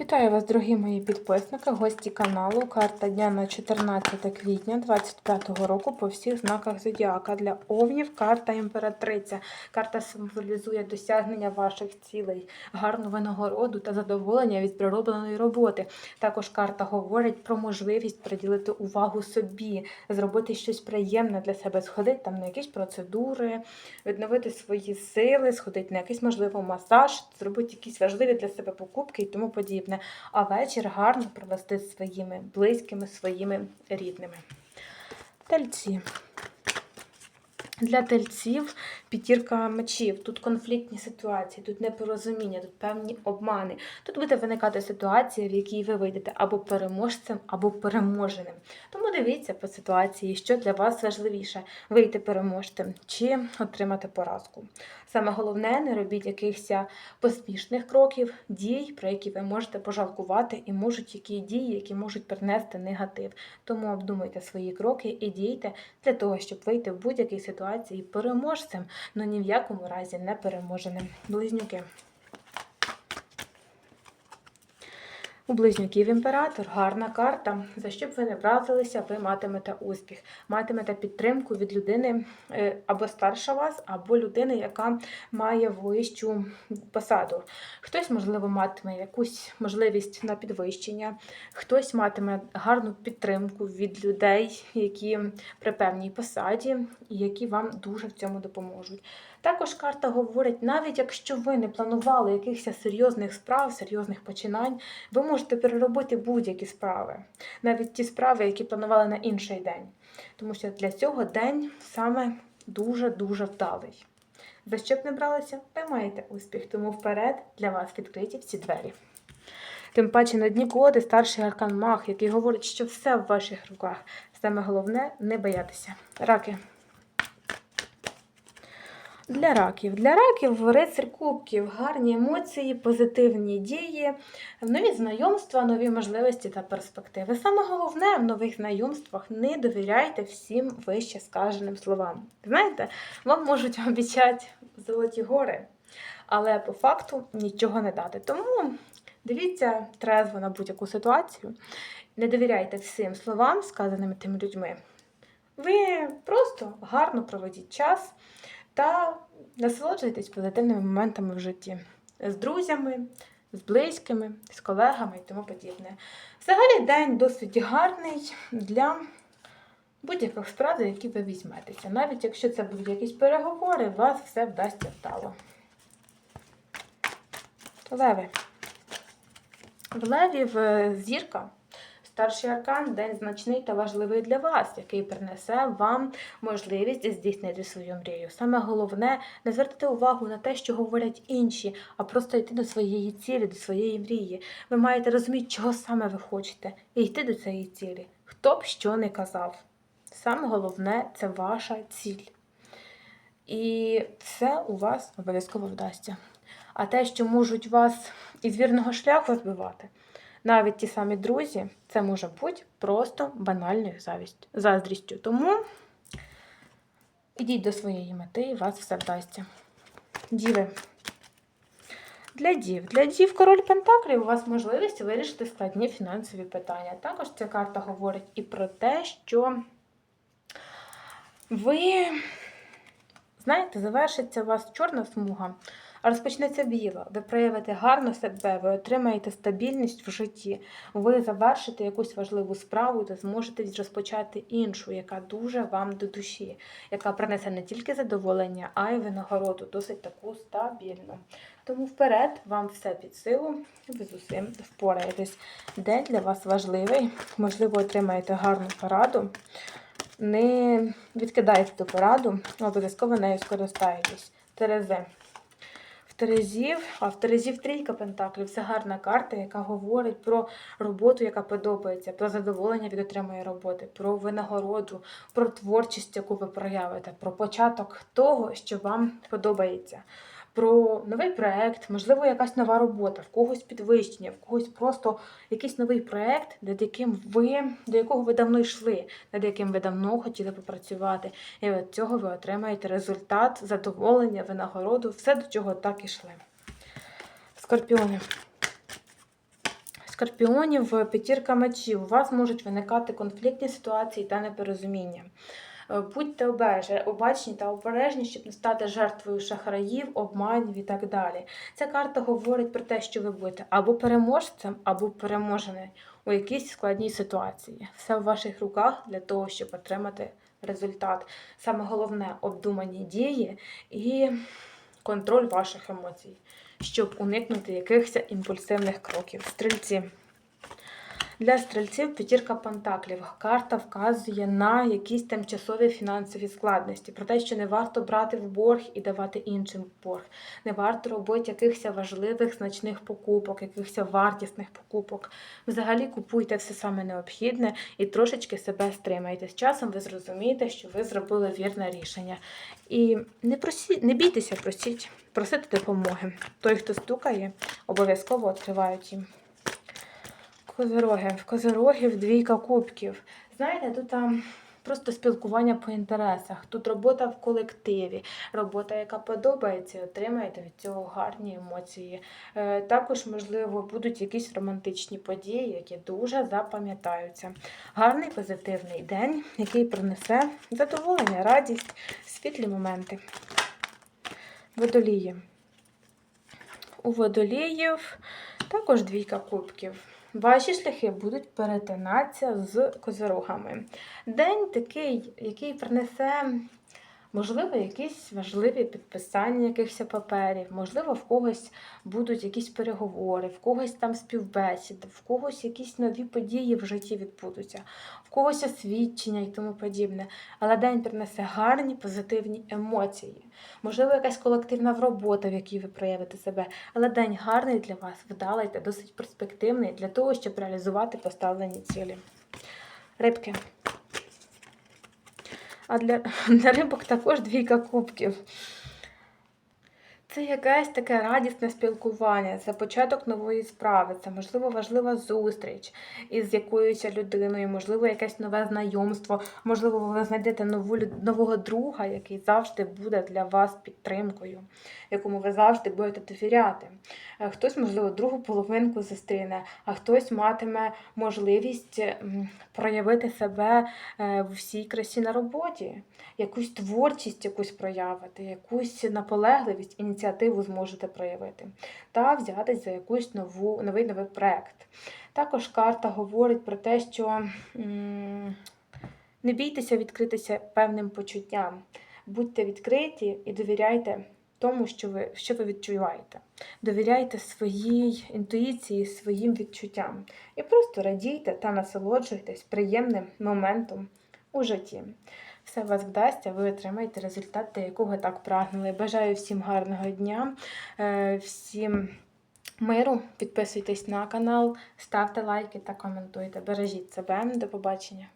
Вітаю вас, дорогі мої підписники, гості каналу. Карта дня на 14 квітня 2025 року по всіх знаках зодіака. Для овнів карта імператриця. Карта символізує досягнення ваших цілей, гарну винагороду та задоволення від проробленої роботи. Також карта говорить про можливість приділити увагу собі, зробити щось приємне для себе, сходити там на якісь процедури, відновити свої сили, сходити на якийсь можливо масаж, зробити якісь важливі для себе покупки і тому подібне. А вечір гарно провести з своїми близькими, своїми рідними. Тельці. Для тельців п'ятірка мечів. Тут конфліктні ситуації, тут непорозуміння, тут певні обмани. Тут буде виникати ситуація, в якій ви вийдете або переможцем, або переможеним. Тому дивіться по ситуації, що для вас важливіше вийти переможцем чи отримати поразку. Саме головне, не робіть якихось поспішних кроків, дій, про які ви можете пожалкувати, і можуть які дії, які можуть принести негатив. Тому обдумуйте свої кроки і дійте для того, щоб вийти в будь-якій ситуації переможцем, але ні в якому разі не переможеним. Близнюки. У близнюків імператор гарна карта. За що б ви не вразилися, ви матимете успіх, матимете підтримку від людини е, або старша вас, або людини, яка має вищу посаду. Хтось, можливо, матиме якусь можливість на підвищення, хтось матиме гарну підтримку від людей, які при певній посаді, і які вам дуже в цьому допоможуть. Також карта говорить, навіть якщо ви не планували якихось серйозних справ, серйозних починань, ви можете переробити будь-які справи, навіть ті справи, які планували на інший день. Тому що для цього день саме дуже-дуже вдалий. За що б не бралися, ви маєте успіх, тому вперед для вас відкриті всі двері. Тим паче на дні колоди старший аркан Мах, який говорить, що все в ваших руках. Саме головне не боятися. Раки. Для раків. Для раків рицар кубків, гарні емоції, позитивні дії, нові знайомства, нові можливості та перспективи. Саме головне в нових знайомствах не довіряйте всім вище скаженим словам. Знаєте, вам можуть обіцяти золоті гори, але по факту нічого не дати. Тому дивіться трезво на будь-яку ситуацію. Не довіряйте всім словам, сказаним тими людьми. Ви просто гарно проведіть час та насолоджуйтесь позитивними моментами в житті з друзями, з близькими, з колегами і тому подібне. Взагалі день досить гарний для будь-яких справ, за які ви візьметеся. Навіть якщо це будуть якісь переговори, у вас все вдасться вдало. Леви. В левів е, зірка. Старший аркан день значний та важливий для вас, який принесе вам можливість здійснити свою мрію. Саме головне не звертати увагу на те, що говорять інші, а просто йти до своєї цілі, до своєї мрії. Ви маєте розуміти, чого саме ви хочете, і йти до цієї цілі. Хто б що не казав. Саме головне це ваша ціль. І це у вас обов'язково вдасться. А те, що можуть вас із вірного шляху збивати, навіть ті самі друзі, це може бути просто банальною завість, заздрістю. Тому ідіть до своєї мети і вас все вдасться. Діви. Для дів. Для дів король Пентаклів у вас можливість вирішити складні фінансові питання. Також ця карта говорить і про те, що ви, знаєте, завершиться у вас чорна смуга, розпочнеться біла. Ви проявите гарно себе, ви отримаєте стабільність в житті, ви завершите якусь важливу справу та зможете розпочати іншу, яка дуже вам до душі, яка принесе не тільки задоволення, а й винагороду, досить таку стабільну. Тому вперед вам все під силу, ви з усім впораєтесь. День для вас важливий, можливо, отримаєте гарну пораду. Не відкидайте ту пораду, обов'язково нею скористаєтесь. Терези. В Терезів, а в Терезів трійка пентаклів це гарна карта, яка говорить про роботу, яка подобається, про задоволення від отриманої роботи, про винагороду, про творчість, яку ви проявите, про початок того, що вам подобається. Про новий проект, можливо, якась нова робота, в когось підвищення, в когось просто якийсь новий проект, над яким ви, до якого ви давно йшли, над яким ви давно хотіли попрацювати. І від цього ви отримаєте результат, задоволення, винагороду, все до чого так ішли. Скорпіони. скорпіонів е, п'ятірка мечів. У вас можуть виникати конфліктні ситуації та непорозуміння. Е, Будьте обачні та обережні, щоб не стати жертвою шахраїв, обманів і так далі. Ця карта говорить про те, що ви будете або переможцем, або переможений у якійсь складній ситуації. Все в ваших руках для того, щоб отримати результат. Саме головне обдумані дії і контроль ваших емоцій, щоб уникнути якихось імпульсивних кроків. Стрільці. Для стрільців п'ятірка пентаклів. Карта вказує на якісь тимчасові фінансові складності, про те, що не варто брати в борг і давати іншим борг. Не варто робити якихось важливих значних покупок, якихось вартісних покупок. Взагалі купуйте все саме необхідне і трошечки себе стримайте. З часом ви зрозумієте, що ви зробили вірне рішення. І не просі... не бійтеся, просіть, просити допомоги. Той, хто стукає, обов'язково відкривають їм. Козироги. В козирогів двійка кубків. Знаєте, тут там просто спілкування по інтересах. Тут робота в колективі, робота, яка подобається, отримаєте від цього гарні емоції. Е, Також, можливо, будуть якісь романтичні події, які дуже запам'ятаються. Гарний позитивний день, який принесе задоволення, радість, світлі моменти. Водолії. У водоліїв також двійка кубків. Ваші шляхи будуть перетинатися з козирогами. День такий, який принесе, можливо, якісь важливі підписання якихось паперів, можливо, в когось будуть якісь переговори, в когось там співбесіди, в когось якісь нові події в житті відбудуться, в когось освідчення і тому подібне. Але день принесе гарні позитивні емоції. Можливо, якась колективна робота, в якій ви проявите себе, але день гарний для вас, вдалий та досить перспективний для того, щоб реалізувати поставлені цілі. Рибки. А для, для рибок також двійка кубків. Це якесь таке радісне спілкування, це початок нової справи, це можливо важлива зустріч із якоюсь людиною, можливо, якесь нове знайомство, можливо, ви знайдете нову, нового друга, який завжди буде для вас підтримкою, якому ви завжди будете довіряти. Е, Хтось, можливо, другу половинку зустріне, а хтось матиме можливість проявити себе е, в всій красі на роботі, якусь творчість якусь проявити, якусь наполегливість, ініціативу зможете проявити та взятись за якусь нову новий новий проект. Також карта говорить про те, що не бійтеся відкритися певним почуттям, будьте відкриті і довіряйте тому, що ви, що ви відчуваєте. Довіряйте своїй інтуїції, своїм відчуттям. І просто радійте та насолоджуйтесь приємним моментом у житті. Все у вас вдасться, ви отримаєте результат, до якого так прагнули. Бажаю всім гарного дня, е, всім миру. Підписуйтесь на канал, ставте лайки та коментуйте. Бережіть себе. До побачення.